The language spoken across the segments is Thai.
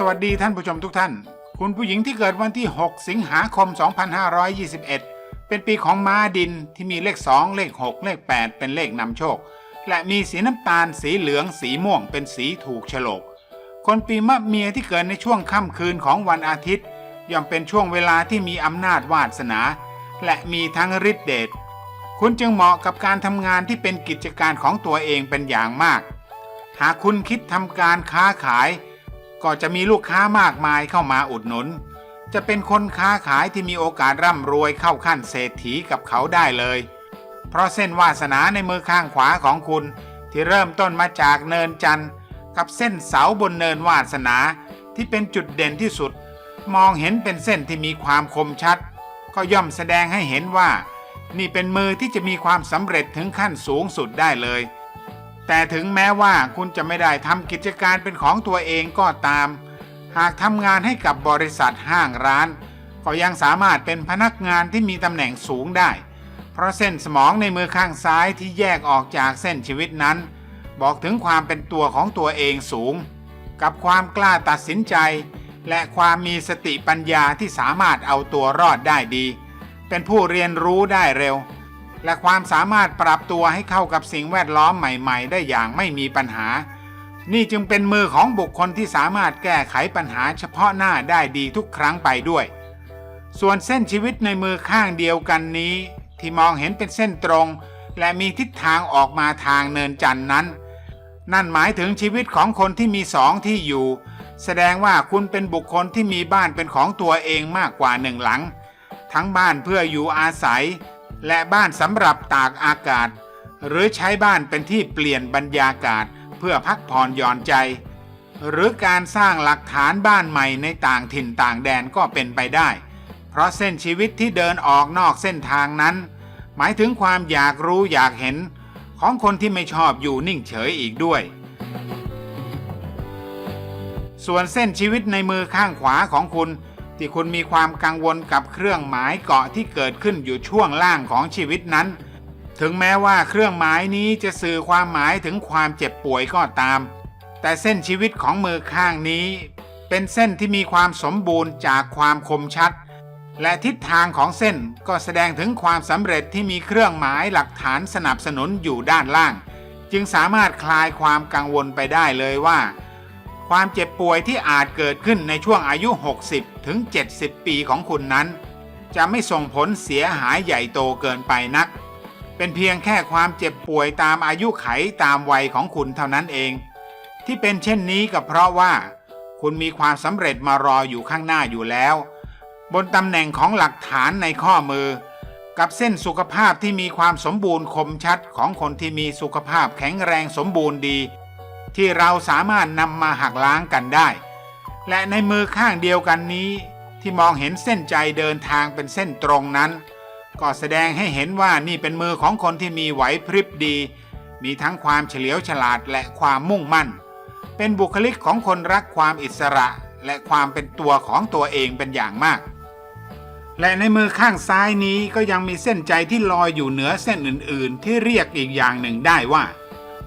สวัสดีท่านผู้ชมทุกท่าน คุณผู้หญิงที่เกิดวันที่ 6 สิงหาคม 2521 เป็นปีของม้าดินที่มีเลข 2 เลข 6 เลข 8 เป็นเลขนำโชค และมีสีน้ำตาล สีเหลือง สีม่วง เป็นสีถูกฉลก คนปีมะเมียที่เกิดในช่วงค่ำคืนของวันอาทิตย์ ย่อมเป็นช่วงเวลาที่มีอำนาจวาสนา และมีทั้งฤทธิเดช คุณจึงเหมาะกับการทำงานที่เป็นกิจการของตัวเองเป็นอย่างมาก หากคุณคิดทำการค้าขาย ก็จะมีลูกค้ามากมายเข้ามาอุดหนุน จะเป็นคนค้าขายที่มีโอกาสร่ำรวยเข้าขั้นเศรษฐีกับเขาได้เลย เพราะเส้นวาสนาในมือข้างขวาของคุณ ที่เริ่มต้นมาจากเนินจันทร์กับเส้นเสาบนเนินวาสนาที่เป็นจุดเด่นที่สุด มองเห็นเป็นเส้นที่มีความคมชัด ก็ย่อมแสดงให้เห็นว่า นี่เป็นมือที่จะมีความสำเร็จถึงขั้นสูงสุดได้เลย แต่ถึงแม้ว่าคุณจะไม่ได้ทำกิจการเป็นของตัวเองก็ตาม หากทำงานให้กับบริษัทห้างร้าน ก็ยังสามารถเป็นพนักงานที่มีตำแหน่งสูงได้ เพราะเส้นสมองในมือข้างซ้ายที่แยกออกจากเส้นชีวิตนั้น บอกถึงความเป็นตัวของตัวเองสูง กับความกล้าตัดสินใจ และความมีสติปัญญาที่สามารถเอาตัวรอดได้ดี เป็นผู้เรียนรู้ได้เร็ว และความสามารถปรับตัวให้เข้ากับสิ่งแวดล้อมใหม่ๆ ได้อย่างไม่มีปัญหา นี่จึงเป็นมือของบุคคลที่สามารถแก้ไขปัญหาเฉพาะหน้าได้ดีทุกครั้งไปด้วย ส่วนเส้นชีวิตในมือข้างเดียวกันนี้ ที่มองเห็นเป็นเส้นตรง และมีทิศทางออกมาทางเนินจันทร์นั้น นั่นหมายถึงชีวิตของคนที่มีสองที่อยู่ แสดงว่าคุณเป็นบุคคลที่มีบ้านเป็นของตัวเองมากกว่าหนึ่งหลัง ทั้งบ้านเพื่ออยู่อาศัย และบ้านสำหรับตากอากาศ หรือใช้บ้านเป็นที่เปลี่ยนบรรยากาศเพื่อพักผ่อนหย่อนใจ หรือการสร้างหลักฐานบ้านใหม่ในต่างถิ่นต่างแดนก็เป็นไปได้ เพราะเส้นชีวิตที่เดินออกนอกเส้นทางนั้น หมายถึงความอยากรู้อยากเห็น ของคนที่ไม่ชอบอยู่นิ่งเฉยอีกด้วย ส่วนเส้นชีวิตในมือข้างขวาของคุณ ที่คุณมีความกังวลกับเครื่องหมายเกาะที่เกิดขึ้นอยู่ช่วงล่างของชีวิตนั้น ถึงแม้ว่าเครื่องหมายนี้จะสื่อความหมายถึงความเจ็บป่วยก็ตาม แต่เส้นชีวิตของมือข้างนี้ เป็นเส้นที่มีความสมบูรณ์จากความคมชัด และทิศทางของเส้นก็แสดงถึงความสำเร็จที่มีเครื่องหมายหลักฐานสนับสนุนอยู่ด้านล่าง จึงสามารถคลายความกังวลไปได้เลยว่า ความเจ็บป่วยที่อาจเกิดขึ้นในช่วงอายุ 60 ถึง 70 ปีของคุณนั้น จะไม่ส่งผลเสียหายใหญ่โตเกินไปนัก เป็นเพียงแค่ความเจ็บป่วยตามอายุไขตามวัยของคุณเท่านั้นเอง ที่เป็นเช่นนี้ก็เพราะว่า คุณมีความสำเร็จมารออยู่ข้างหน้าอยู่แล้ว บนตำแหน่งของหลักฐานในข้อมือ กับเส้นสุขภาพที่มีความสมบูรณ์คมชัดของคนที่มีสุขภาพแข็งแรงสมบูรณ์ดี ที่เราสามารถนำมาหักล้างกันได้ และในมือข้างเดียวกันนี้ ที่มองเห็นเส้นใจเดินทางเป็นเส้นตรงนั้น ก็แสดงให้เห็นว่านี่เป็นมือของคนที่มีไหวพริบดี มีทั้งความเฉลียวฉลาดและความมุ่งมั่น เป็นบุคลิกของคนรักความอิสระและความเป็นตัวของตัวเองเป็นอย่างมาก และในมือข้างซ้ายนี้ก็ยังมีเส้นใจที่ลอยอยู่เหนือเส้นอื่น ๆ ที่เรียกอีกอย่างหนึ่งได้ว่า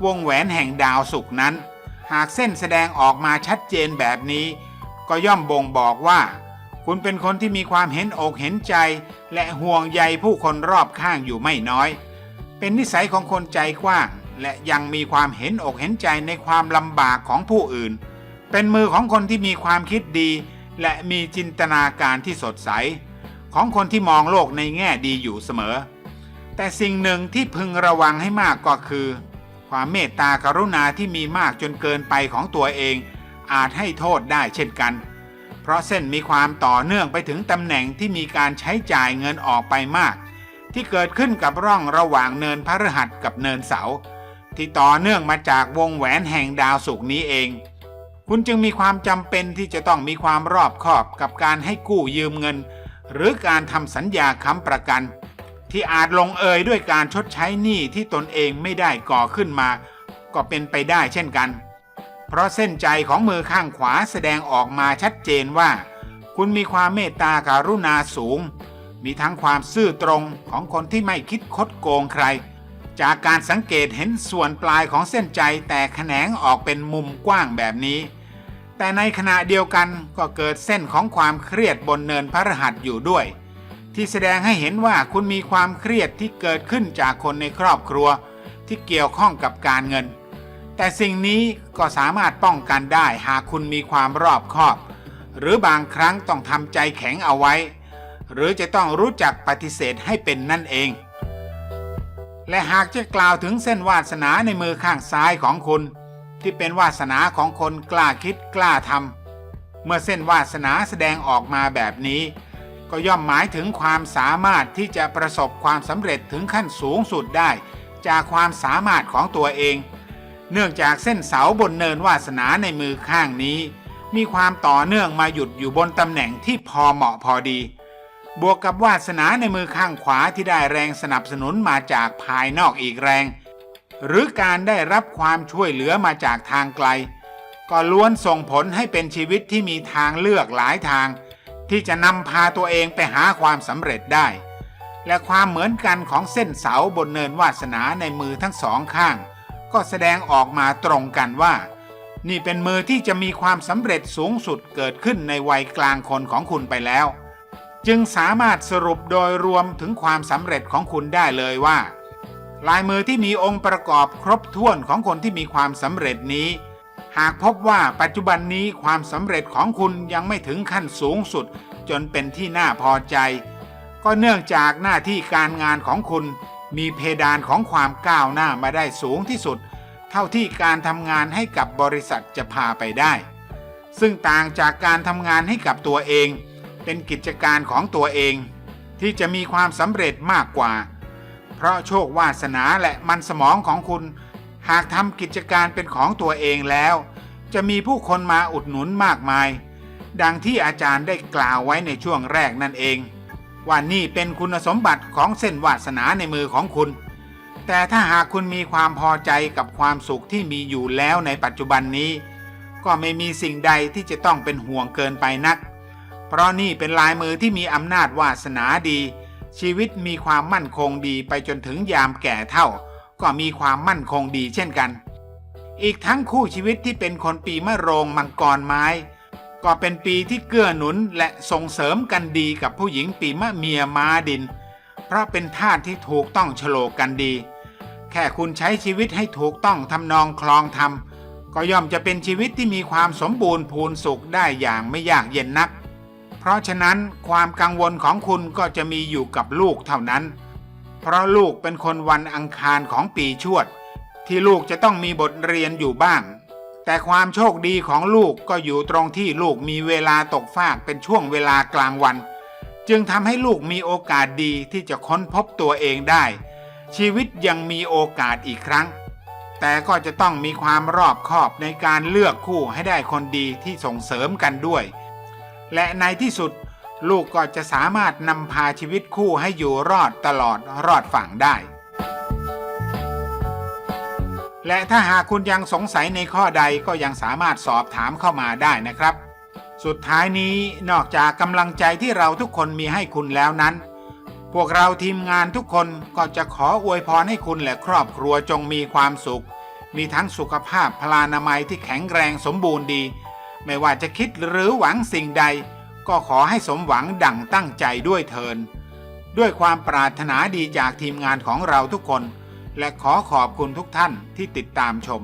วงแหวนแห่งดาวศุกร์นั้น หากเส้นแสดงออกมาชัดเจนแบบนี้ ก็ย่อมบ่งบอกว่า คุณเป็นคนที่มีความเห็นอกเห็นใจ และห่วงใยผู้คนรอบข้างอยู่ไม่น้อย เป็นนิสัยของคนใจกว้าง และยังมีความเห็นอกเห็นใจในความลำบากของผู้อื่น เป็นมือของคนที่มีความคิดดี และมีจินตนาการที่สดใส ของคนที่มองโลกในแง่ดีอยู่เสมอแต่สิ่งหนึ่งที่พึงระวังให้มากก็คือ ความเมตตากรุณาที่มีมากจนเกินไปของตัวเอง อาจให้โทษได้เช่นกัน เพราะเส้นมีความต่อเนื่องไปถึงตำแหน่งที่มีการใช้จ่ายเงินออกไปมาก ที่เกิดขึ้นกับร่องระหว่างเนินพฤหัสกับเนินเสา ที่ต่อเนื่องมาจากวงแหวนแห่งดาวศุกร์นี้เอง คุณจึงมีความจำเป็นที่จะต้องมีความรอบคอบกับการให้กู้ยืมเงิน หรือการทำสัญญาค้ำประกัน ที่อาจลงเอยด้วยการชดใช้หนี้ที่ตนเองไม่ได้ก่อขึ้นมา ก็เป็นไปได้เช่นกัน เพราะเส้นใจของมือข้างขวาแสดงออกมาชัดเจนว่า คุณมีความเมตตาการุณาสูง มีทั้งความซื่อตรงของคนที่ไม่คิดคดโกงใคร จากการสังเกตเห็นส่วนปลายของเส้นใจแต่แขนงออกเป็นมุมกว้างแบบนี้ แต่ในขณะเดียวกันก็เกิดเส้นของความเครียดบนเนินพระรหัสอยู่ด้วย ที่แสดงให้เห็นว่าคุณมีความเครียดที่เกิดขึ้นจากคนในครอบครัว ที่เกี่ยวข้องกับการเงิน แต่สิ่งนี้ก็สามารถป้องกันได้หากคุณมีความรอบคอบ หรือบางครั้งต้องทำใจแข็งเอาไว้ หรือจะต้องรู้จักปฏิเสธให้เป็นนั่นเอง และหากจะกล่าวถึงเส้นวาสนาในมือข้างซ้ายของคุณ ที่เป็นวาสนาของคนกล้าคิดกล้าทำเมื่อเส้นวาสนาแสดงออกมาแบบนี้ ก็ย่อมหมายถึงความสามารถที่จะประสบความสำเร็จถึงขั้นสูงสุดได้ จากความสามารถของตัวเอง เนื่องจากเส้นเสาบนเนินวาสนาในมือข้างนี้ มีความต่อเนื่องมาหยุดอยู่บนตำแหน่งที่พอเหมาะพอดี บวกกับวาสนาในมือข้างขวาที่ได้แรงสนับสนุนมาจากภายนอกอีกแรง หรือการได้รับความช่วยเหลือมาจากทางไกล ก็ล้วนส่งผลให้เป็นชีวิตที่มีทางเลือกหลายทาง ที่จะนำพาตัวเองไปหาความสำเร็จได้ และความเหมือนกันของเส้นเสาบนเนินวาสนาในมือทั้งสองข้าง ก็แสดงออกมาตรงกันว่า นี่เป็นมือที่จะมีความสำเร็จสูงสุดเกิดขึ้นในวัยกลางคนของคุณไปแล้ว จึงสามารถสรุปโดยรวมถึงความสำเร็จของคุณได้เลยว่า ลายมือที่มีองค์ประกอบครบถ้วนของคนที่มีความสำเร็จนี้ หากพบว่าปัจจุบันนี้ความสำเร็จของคุณยังไม่ถึงขั้นสูงสุด จนเป็นที่น่าพอใจ ก็เนื่องจากหน้าที่การงานของคุณมีเพดานของความก้าวหน้ามาได้สูงที่สุด เท่าที่การทำงานให้กับบริษัทจะพาไปได้ ซึ่งต่างจากการทำงานให้กับตัวเอง เป็นกิจการของตัวเอง ที่จะมีความสำเร็จมากกว่า เพราะโชควาสนาและมันสมองของคุณากทำกิจการเป็นของตัวเองแล้ว จะมีผู้คนมาอุดหนุนมากมาย ดังที่อาจารย์ได้กล่าวไว้ในช่วงแรกนั่นเอง ว่านี่เป็นคุณสมบัติของเส้นวาสนาในมือของคุณ แต่ถ้าหากคุณมีความพอใจกับความสุขที่มีอยู่แล้วในปัจจุบันนี้ ก็ไม่มีสิ่งใดที่จะต้องเป็นห่วงเกินไปนัก เพราะนี่เป็นลายมือที่มีอำนาจวาสนาดี ชีวิตมีความมั่นคงดีไปจนถึงยามแก่เท่า ก็มีความมั่นคงดีเช่นกัน อีกทั้งคู่ชีวิตที่เป็นคนปีมะโรงมังกรไม้ ก็เป็นปีที่เกื้อหนุนและส่งเสริมกันดีกับผู้หญิงปีมะเมียม้าดิน เพราะเป็นธาตุที่ถูกต้องโฉลกกันดี แค่คุณใช้ชีวิตให้ถูกต้องทำนองคลองธรรมก็ย่อมจะเป็นชีวิตที่มีความสมบูรณ์พูนสุขได้อย่างไม่ยากเย็นนัก เพราะฉะนั้นความกังวลของคุณก็จะมีอยู่กับลูกเท่านั้น เพราะลูกเป็นคนวันอังคารของปีชวด ที่ลูกจะต้องมีบทเรียนอยู่บ้าง แต่ความโชคดีของลูกก็อยู่ตรงที่ลูกมีเวลาตกฟากเป็นช่วงเวลากลางวัน จึงทำให้ลูกมีโอกาสดีที่จะค้นพบตัวเองได้ ชีวิตยังมีโอกาสอีกครั้ง แต่ก็จะต้องมีความรอบคอบในการเลือกคู่ให้ได้คนดีที่ส่งเสริมกันด้วย และในที่สุด ลูกก็จะสามารถนำพาชีวิตคู่ให้อยู่รอดตลอดรอดฝั่งได้ และถ้าหากคุณยังสงสัยในข้อใดก็ยังสามารถสอบถามเข้ามาได้นะครับ สุดท้ายนี้นอกจากกำลังใจที่เราทุกคนมีให้คุณแล้วนั้น พวกเราทีมงานทุกคนก็จะขออวยพรให้คุณและครอบครัวจงมีความสุข มีทั้งสุขภาพพลานามัยที่แข็งแรงสมบูรณ์ดี ไม่ว่าจะคิดหรือหวังสิ่งใด ก็ขอให้สมหวังดั่งตั้งใจด้วยเทิน ด้วยความปรารถนาดีจากทีมงานของเราทุกคน และขอขอบคุณทุกท่านที่ติดตามชม